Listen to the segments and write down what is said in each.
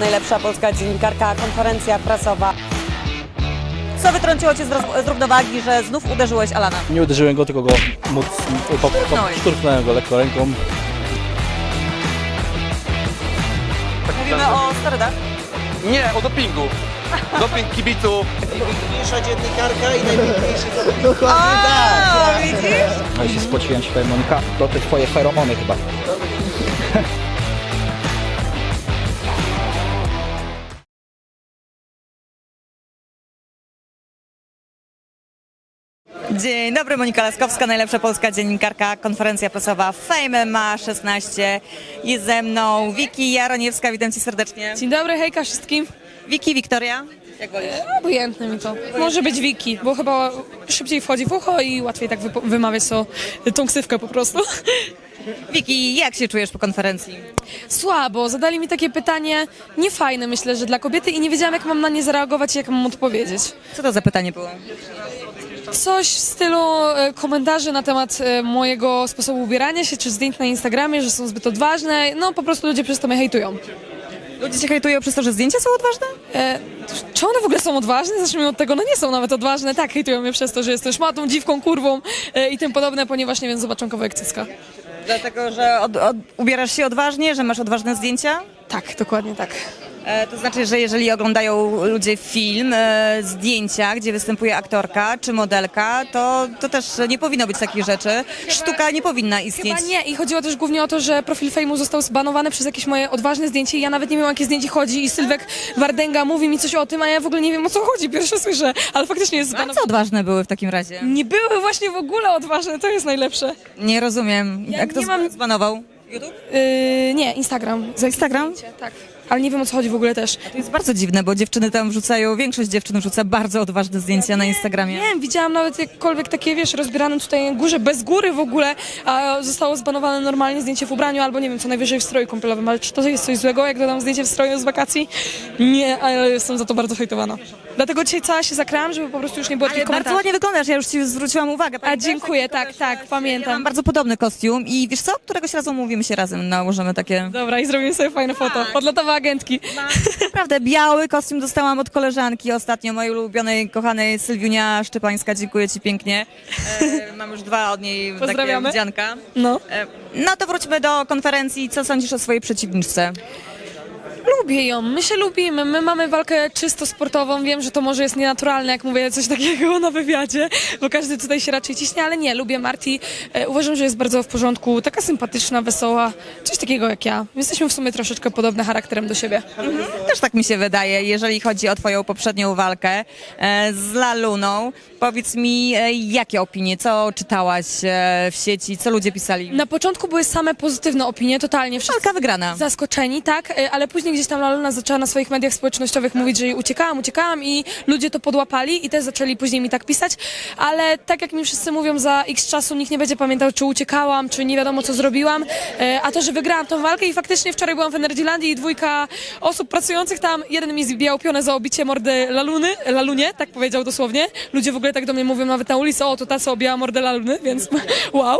najlepsza polska dziennikarka, konferencja prasowa. Co wytrąciło Cię z, roz- z równowagi, że znów uderzyłeś Alana? Nie uderzyłem go, tylko go móc, po, po, Szturchnąłeś. szturchnąłem go lekko ręką. Mówimy o sterydach. Nie, o dopingu. Doping kibiców. Najpiękniejsza dziennikarka i najpiękniejszy Dokładnie O, widzisz? No i się spociłem się, powiem, Monika, to te twoje feromony chyba. Dzień dobry, Monika Laskowska, najlepsza polska dziennikarka, konferencja prasowa Fame ma 16. Jest ze mną Wiki Jaroniewska, witam Cię serdecznie. Dzień dobry, hejka wszystkim. Wiki, Wiktoria. Jak wolisz? Obojętne mi to. Może być Wiki, bo chyba szybciej wchodzi w ucho i łatwiej tak wymawiać to, tą ksywkę po prostu. Wiki, jak się czujesz po konferencji? Słabo, zadali mi takie pytanie niefajne myślę, że dla kobiety i nie wiedziałam jak mam na nie zareagować i jak mam odpowiedzieć. Co to za pytanie było? Coś w stylu e, komentarzy na temat e, mojego sposobu ubierania się, czy zdjęć na Instagramie, że są zbyt odważne. No po prostu ludzie przez to mnie hejtują. Ludzie Cię hejtują przez to, że zdjęcia są odważne? E, czy one w ogóle są odważne? Zacznijmy od tego, no nie są nawet odważne. Tak, hejtują mnie przez to, że jestem szmatą, dziwką, kurwą e, i tym podobne, ponieważ nie wiem, zobaczą kawałek cycka. Dlatego, że od, od, ubierasz się odważnie, że masz odważne zdjęcia? Tak, dokładnie tak. E, to znaczy, że jeżeli oglądają ludzie film, e, zdjęcia, gdzie występuje aktorka czy modelka, to, to też nie powinno być takich rzeczy. Sztuka nie powinna istnieć. Chyba nie i chodziło też głównie o to, że profil Fejmu został zbanowany przez jakieś moje odważne zdjęcie i ja nawet nie wiem o jakie zdjęcie chodzi i Sylwek Wardęga mówi mi coś o tym, a ja w ogóle nie wiem o co chodzi, pierwsze słyszę, ale faktycznie jest A zbanowane. co odważne były w takim razie? Nie były właśnie w ogóle odważne, to jest najlepsze. Nie rozumiem. Ja Jak to nie mam- zbanował? YouTube? Yy, nie, Instagram. Za Instagram? Tak. Ale nie wiem o co chodzi w ogóle też. To jest bardzo dziwne, bo dziewczyny tam wrzucają, większość dziewczyn wrzuca bardzo odważne zdjęcia na Instagramie. Nie wiem, widziałam nawet jakkolwiek takie, wiesz, rozbierane tutaj górze, bez góry w ogóle, a zostało zbanowane normalnie zdjęcie w ubraniu albo nie wiem, co najwyżej w stroju kąpielowym, ale czy to jest coś złego, jak dodam zdjęcie w stroju z wakacji? Nie, ale jestem za to bardzo hejtowana. Dlatego dzisiaj cała się zakrałam, żeby po prostu już nie było Ale takich bardzo komentarzy. ładnie wyglądasz, ja już ci zwróciłam uwagę. A Pamiętasz? dziękuję, tak, tak, Ja mam pamiętam. bardzo podobny kostium i wiesz co? Któregoś razu umówimy się razem, nałożymy takie... Dobra, i zrobimy sobie fajne foto. Odlotowe agentki. Naprawdę, biały kostium dostałam od koleżanki ostatnio, mojej ulubionej, kochanej Sylwiunia Szczepańska. Dziękuję Ci pięknie. E, mam już dwa od niej takie Pozdrawiamy. wdzianka. No. E, no to wróćmy do konferencji. Co sądzisz o swojej przeciwniczce? Lubię ją, my się lubimy, my mamy walkę czysto sportową, wiem, że to może jest nienaturalne, jak mówię coś takiego na wywiadzie, bo każdy tutaj się raczej ciśnie, ale nie, lubię Marti, e, uważam, że jest bardzo w porządku, taka sympatyczna, wesoła, coś takiego jak ja. Jesteśmy w sumie troszeczkę podobne charakterem do siebie. Też tak mi się wydaje, jeżeli chodzi o Twoją poprzednią walkę e, z Laluną. Powiedz mi, e, jakie opinie, co czytałaś w sieci, co ludzie pisali? Na początku były same pozytywne opinie, totalnie wszyscy Walka wygrana. zaskoczeni, tak, ale później gdzieś tam Laluna zaczęła na swoich mediach społecznościowych mówić, że uciekałam, uciekałam i ludzie to podłapali i też zaczęli później mi tak pisać, ale tak jak mi wszyscy mówią, za x czasu nikt nie będzie pamiętał, czy uciekałam, czy nie wiadomo co zrobiłam, e, a to, że wygrałam tą walkę i faktycznie wczoraj byłam w Energylandii i dwójka osób pracujących tam, jeden mi zbijał pionę za obicie mordy Laluny, Lalunie, tak powiedział dosłownie, ludzie w ogóle tak do mnie mówią nawet na ulicy, o to ta co objęła mordę Laluny, więc wow,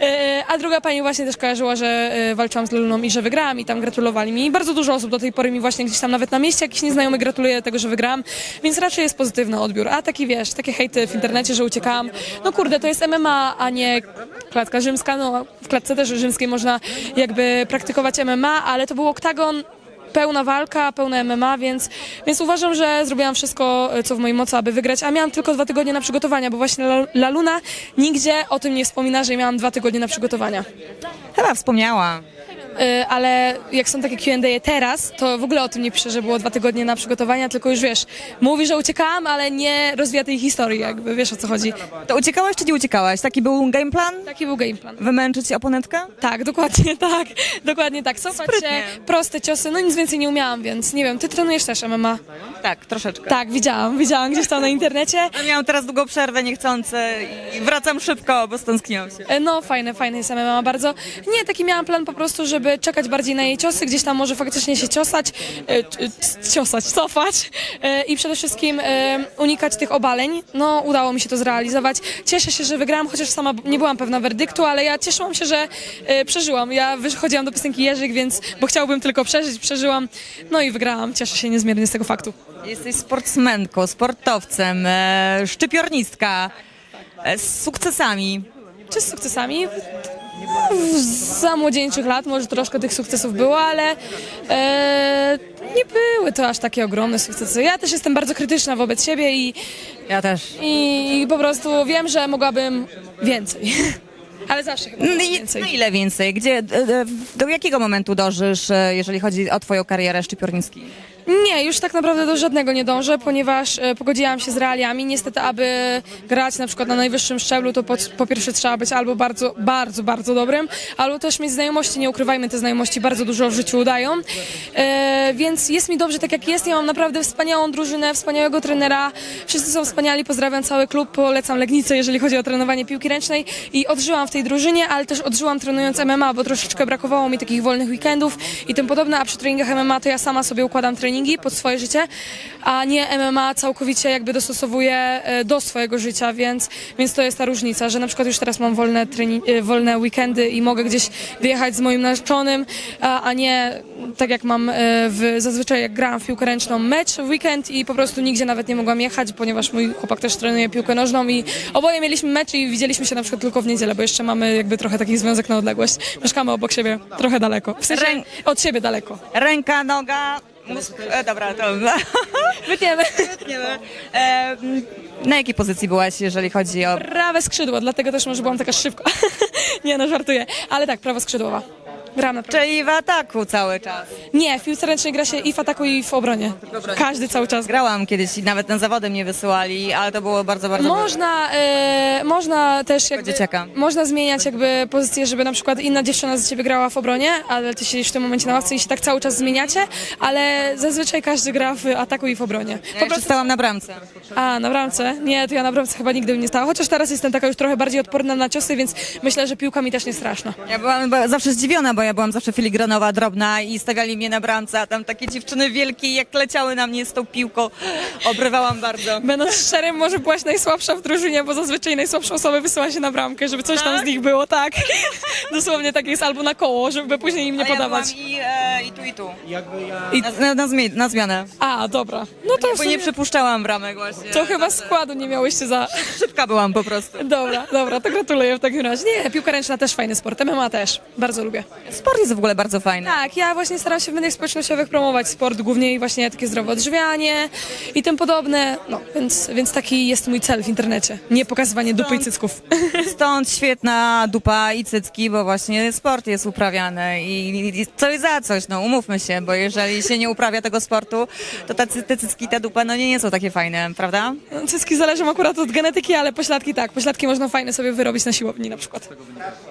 e, a druga pani właśnie też kojarzyła, że e, walczyłam z Laluną i że wygrałam i tam gratulowali mi. Bardzo dużo osób do tej pory mi właśnie gdzieś tam nawet na mieście jakiś nieznajomy gratuluje tego, że wygrałam, więc raczej jest pozytywny odbiór. A taki wiesz, takie hejty w internecie, że uciekałam, no kurde, to jest MMA, a nie klatka rzymska, no w klatce też rzymskiej można jakby praktykować MMA, ale to był oktagon, pełna walka, pełne MMA, więc, więc uważam, że zrobiłam wszystko, co w mojej mocy, aby wygrać, a miałam tylko dwa tygodnie na przygotowania, bo właśnie La- La Luna nigdzie o tym nie wspomina, że miałam dwa tygodnie na przygotowania. Chyba wspomniała. Y, ale jak są takie Q&A teraz, to w ogóle o tym nie pisze, że było dwa tygodnie na przygotowania, tylko już wiesz, mówi, że uciekałam, ale nie rozwija tej historii, jakby wiesz o co chodzi. To uciekałaś czy nie uciekałaś? Taki był game plan? Taki był game plan. Wymęczyć oponentkę? Tak, dokładnie tak, dokładnie tak. Cofać Sprytnie. się, proste ciosy, no nic więcej nie umiałam, więc nie wiem, ty trenujesz też MMA? Tak, troszeczkę. Tak, widziałam, widziałam gdzieś tam na internecie. Ja miałam teraz długą przerwę niechcący i wracam szybko, bo stęskniłam się. E, No, fajne, fajne jest MMA bardzo. Nie, taki miałam plan po prostu, żeby żeby czekać bardziej na jej ciosy, gdzieś tam może faktycznie się ciosać, e, c- ciosać, cofać e, i przede wszystkim e, unikać tych obaleń. No, udało mi się to zrealizować. Cieszę się, że wygrałam, chociaż sama nie byłam pewna werdyktu, ale ja cieszyłam się, że e, przeżyłam. Ja wychodziłam do piosenki Jerzyk, więc, bo chciałbym tylko przeżyć, przeżyłam, no i wygrałam. Cieszę się niezmiernie z tego faktu. Jesteś sportsmenką, sportowcem, e, szczypiornistka, e, z sukcesami. Czy z sukcesami? Za młodzieńczych lat może troszkę tych sukcesów było, ale e, nie były to aż takie ogromne sukcesy. Ja też jestem bardzo krytyczna wobec siebie i, Ja też. i po prostu wiem, że mogłabym więcej. Ale zawsze chyba No i- więcej. Na ile więcej? Gdzie, e, e, do jakiego momentu dążysz, e, jeżeli chodzi o twoją karierę szczypiorniski? Nie, już tak naprawdę do żadnego nie dążę, ponieważ e, pogodziłam się z realiami. Niestety, aby grać na przykład na najwyższym szczeblu, to po, po pierwsze trzeba być albo bardzo, bardzo, bardzo dobrym, albo też mieć znajomości. Nie ukrywajmy, te znajomości bardzo dużo w życiu udają. E, więc jest mi dobrze tak, jak jest. Ja mam naprawdę wspaniałą drużynę, wspaniałego trenera. Wszyscy są wspaniali. Pozdrawiam cały klub. Polecam Legnicę, jeżeli chodzi o trenowanie piłki ręcznej. I odżyłam w tej drużynie, ale też odżyłam trenując MMA, bo troszeczkę brakowało mi takich wolnych weekendów i tym podobne. A przy treningach MMA to ja sama sobie układam treningi pod swoje życie, a nie MMA całkowicie jakby dostosowuję e, do swojego życia, więc, więc to jest ta różnica, że na przykład już teraz mam wolne, e, wolne weekendy i mogę gdzieś wyjechać z moim narzeczonym, a, a nie tak jak mam e, w, zazwyczaj jak grałam w piłkę ręczną mecz w weekend i po prostu nigdzie nawet nie mogłam jechać, ponieważ mój chłopak też trenuje piłkę nożną i oboje mieliśmy mecz i widzieliśmy się na przykład tylko w niedzielę, bo jeszcze mamy jakby trochę taki związek na odległość. Mieszkamy obok siebie, trochę daleko. W sensie od siebie daleko. Ręka, noga, mózg... E, dobra, to... Wytniemy. E, m, na jakiej pozycji byłaś, jeżeli chodzi o... Prawe skrzydło, dlatego też może byłam taka szybko. nie no, żartuję. Ale tak, prawo skrzydłowa. Gram na prawo. Czyli w ataku cały czas. Nie, w piłce ręcznej gra się i w ataku, i w obronie. Każdy cały czas gra. Grałam kiedyś i nawet na zawody mnie wysyłali, ale to było bardzo, bardzo... Można, e, można też jakby, dzieciaka. można zmieniać jakby pozycję, żeby na przykład inna dziewczyna za ciebie grała w obronie, ale ty siedzisz w tym momencie na ławce i się tak cały czas zmieniacie, ale zazwyczaj każdy gra w ataku i w obronie. Ja jeszcze stałam na bramce. A, na bramce? Nie, to ja na bramce chyba nigdy bym nie stała, chociaż teraz jestem taka już trochę bardziej odporna na ciosy, więc myślę, że piłka mi też nie straszna. Ja byłam ba- zawsze zdziwiona, bo ja byłam zawsze filigranowa, drobna i stawiali mnie na bramce, a tam takie dziewczyny wielkie, jak leciały na mnie z tą piłką, obrywałam bardzo. Będąc szczerym, może byłaś najsłabsza w drużynie, bo zazwyczaj najsłabsze osoby wysyła się na bramkę, żeby coś tam z nich było, tak. Dosłownie tak jest, albo na koło, żeby później im nie A ja podawać. byłam i, e, i tu, i tu. Jakby ja... I, Na, na, na, zmie- na zmianę. a, dobra. No to, Bo sumie, nie przypuszczałam bramek właśnie. to chyba składu nie miałyście za... Szybka byłam po prostu. Dobra, dobra, to gratuluję w takim razie. Nie, piłka ręczna też fajny sport, MMA też, bardzo lubię. Sport jest w ogóle bardzo fajny. Tak, ja właśnie staram się w mediach społecznościowych promować sport, głównie i właśnie takie zdrowe odżywianie i tym podobne, no, więc, więc taki jest mój cel w internecie, nie pokazywanie dupy i cycków. Stąd świetna dupa i cycki, bo właśnie sport jest uprawiany i, i coś za coś, no umówmy się, bo jeżeli się nie uprawia tego sportu, to te, cy- te cycki ta dupa no nie, nie są takie fajne, prawda? No, Cycki zależą akurat od genetyki, ale pośladki tak, pośladki można fajne sobie wyrobić na siłowni na przykład.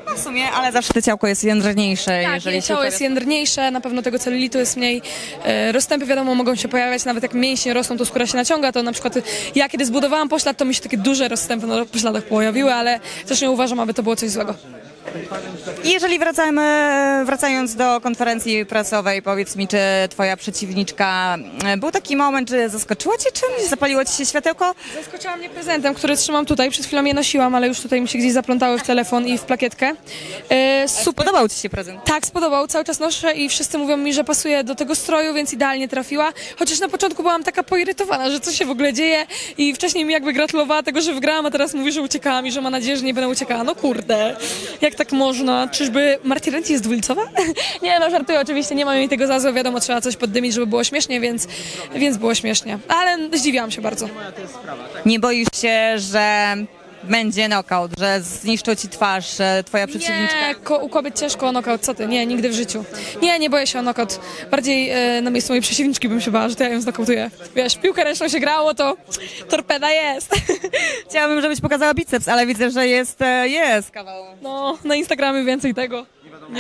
No w sumie, ale zawsze to ciałko jest jędrniejsze, Tak, jeżeli jej się ciało uprawia. jest jędrniejsze, na pewno tego celulitu jest mniej. E, rozstępy wiadomo mogą się pojawiać, nawet jak mięśnie rosną, to skóra się naciąga, to na przykład ja kiedy zbudowałam poślad, to mi się takie duże rozstępy na pośladach pojawiły, ale też nie uważam, aby to było coś złego. I jeżeli wracamy, wracając do konferencji prasowej, powiedz mi, czy twoja przeciwniczka, e, był taki moment, że zaskoczyła cię czymś, zapaliło ci się światełko? Zaskoczyła mnie prezentem, który trzymam tutaj. Przed chwilą je nosiłam, ale już tutaj mi się gdzieś zaplątały w telefon i w plakietkę. E, super. Podobał ci się prezent? Tak, spodobał, cały czas noszę i wszyscy mówią mi, że pasuje do tego stroju, więc idealnie trafiła. Chociaż na początku byłam taka poirytowana, że co się w ogóle dzieje i wcześniej mi jakby gratulowała tego, że wygrałam, a teraz mówi, że uciekałam i że ma nadzieję, że nie będę uciekała. No kurde, jak tak można? Czyżby Marti Renty jest dwulicowa? nie no, żartuję oczywiście, nie mam jej tego za złe, wiadomo, trzeba coś poddymić, żeby było śmiesznie, więc, więc było śmiesznie. Ale zdziwiłam się bardzo. Nie boisz się, że będzie knockout, że zniszczą ci twarz, że twoja przeciwniczka... Nie, ko- u kobiet ciężko o knockout, co ty? Nie, nigdy w życiu. Nie, nie boję się o knockout. Bardziej e, na miejscu mojej przeciwniczki bym się bała, że to ja ją znokautuję. Wiesz, piłkę ręczną się grało, to torpeda jest. Chciałabym, żebyś pokazała biceps, ale widzę, że jest, e, jest kawał. No, na Instagramie więcej tego.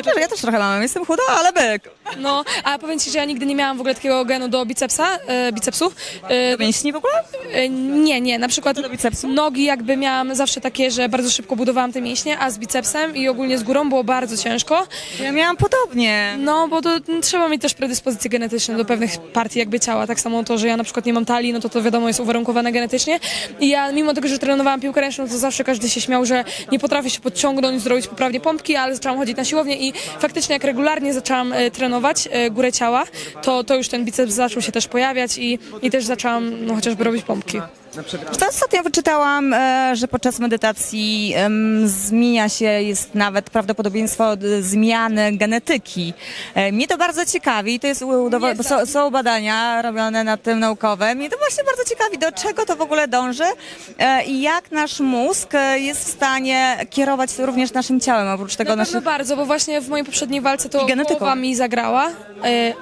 Też, ja też trochę mam, jestem chuda, ale byk. No, a powiem ci, że ja nigdy nie miałam w ogóle takiego genu do bicepsa, e, bicepsu. E, Do mięśni w ogóle? e, nie, nie, na przykład do bicepsu? nogi jakby miałam zawsze takie, że bardzo szybko budowałam te mięśnie, a z bicepsem i ogólnie z górą było bardzo ciężko. Ja miałam podobnie. No, bo to mm, trzeba mieć też predyspozycje genetyczne do pewnych partii jakby ciała. Tak samo to, że ja na przykład nie mam talii, no to to wiadomo jest uwarunkowane genetycznie. I ja mimo tego, że trenowałam piłkę ręczną, to zawsze każdy się śmiał, że nie potrafię się podciągnąć, zrobić poprawnie pompki, ale zaczęłam chodzić na siłownię i faktycznie jak regularnie zaczęłam e, trenować e, górę ciała, to, to już ten biceps zaczął się też pojawiać i, i też zaczęłam no, chociażby robić pompki. To ostatnio wyczytałam, e, że podczas medytacji zmienia się, jest nawet prawdopodobieństwo zmiany genetyki. E, Mnie to bardzo ciekawi, to jest są, są badania robione nad tym naukowe. Mnie to właśnie bardzo ciekawi, do czego to w ogóle dąży e, i jak nasz mózg jest w stanie kierować również naszym ciałem, oprócz tego Na pewno naszych... bardzo, bo właśnie w mojej poprzedniej walce to głowa mi zagrała,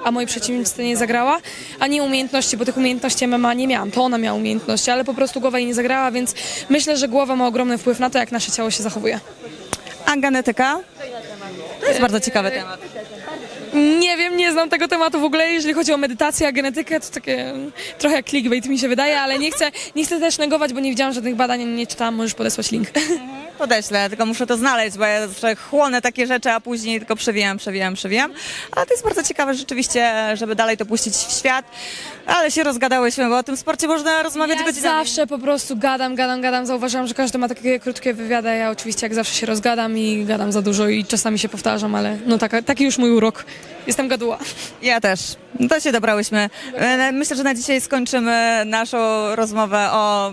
a mojej przeciwniczce nie zagrała, a nie umiejętności, bo tych umiejętności MMA nie miałam. To ona miała umiejętności, ale po prostu głowa jej nie zagrała, więc myślę, że głowa ma ogromny wpływ na to, jak nasze ciało się zachowuje. A genetyka? To jest bardzo ciekawy temat. Nie wiem, nie znam tego tematu w ogóle. Jeżeli chodzi o medytację, a genetykę, to takie mm, trochę clickbait mi się wydaje, ale nie chcę, nie chcę też negować, bo nie widziałam żadnych badań, nie czytałam, możesz podesłać link. Podeślę, tylko muszę to znaleźć, bo ja zawsze chłonę takie rzeczy, a później tylko przewijam, przewijam, przewijam. Ale to jest bardzo ciekawe rzeczywiście, żeby dalej to puścić w świat. Ale się rozgadałyśmy, bo o tym sporcie można rozmawiać Ja godzinami. zawsze po prostu gadam, gadam, gadam. Zauważyłam, że każdy ma takie krótkie wywiady, a ja oczywiście jak zawsze się rozgadam i gadam za dużo i czasami się powtarzam, ale no taka, taki już mój urok. Jestem gaduła. Ja też. No To się dobrałyśmy. E, Myślę, że na dzisiaj skończymy naszą rozmowę o,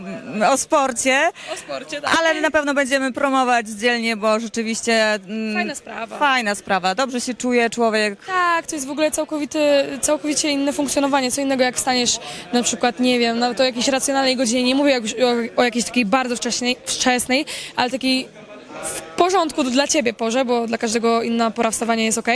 o sporcie, O sporcie, tak. ale na pewno będziemy promować dzielnie, bo rzeczywiście... mm, Fajna sprawa. Fajna sprawa. Dobrze się czuje człowiek. Tak, to jest w ogóle całkowity, całkowicie inne funkcjonowanie. Co innego jak wstaniesz na przykład, nie wiem, no to jakiejś racjonalnej godzinie, nie mówię o, o jakiejś takiej bardzo wcześniej, wczesnej, ale takiej porządku dla ciebie porze, bo dla każdego inna pora wstawania jest ok.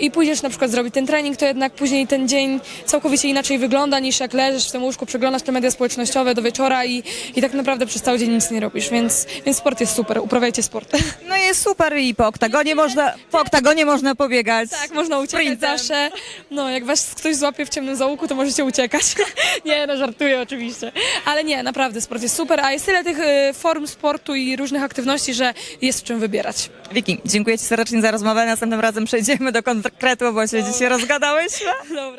I pójdziesz na przykład zrobić ten trening, to jednak później ten dzień całkowicie inaczej wygląda niż jak leżysz w tym łóżku, przeglądasz te media społecznościowe do wieczora i, i tak naprawdę przez cały dzień nic nie robisz, więc, więc sport jest super, uprawiajcie sport. No jest super i po oktagonie można, po oktagonie można pobiegać. Tak, można uciekać Sprintem. zawsze. No, jak was ktoś złapie w ciemnym załuku, to możecie uciekać. nie, no żartuję oczywiście. Ale nie, naprawdę, sport jest super, a jest tyle tych y, form sportu i różnych aktywności, że jest czym wybierać. Wiki, dziękuję Ci serdecznie za rozmowę. Następnym razem przejdziemy do konkretu, bo się dzisiaj rozgadałyśmy. Dobra.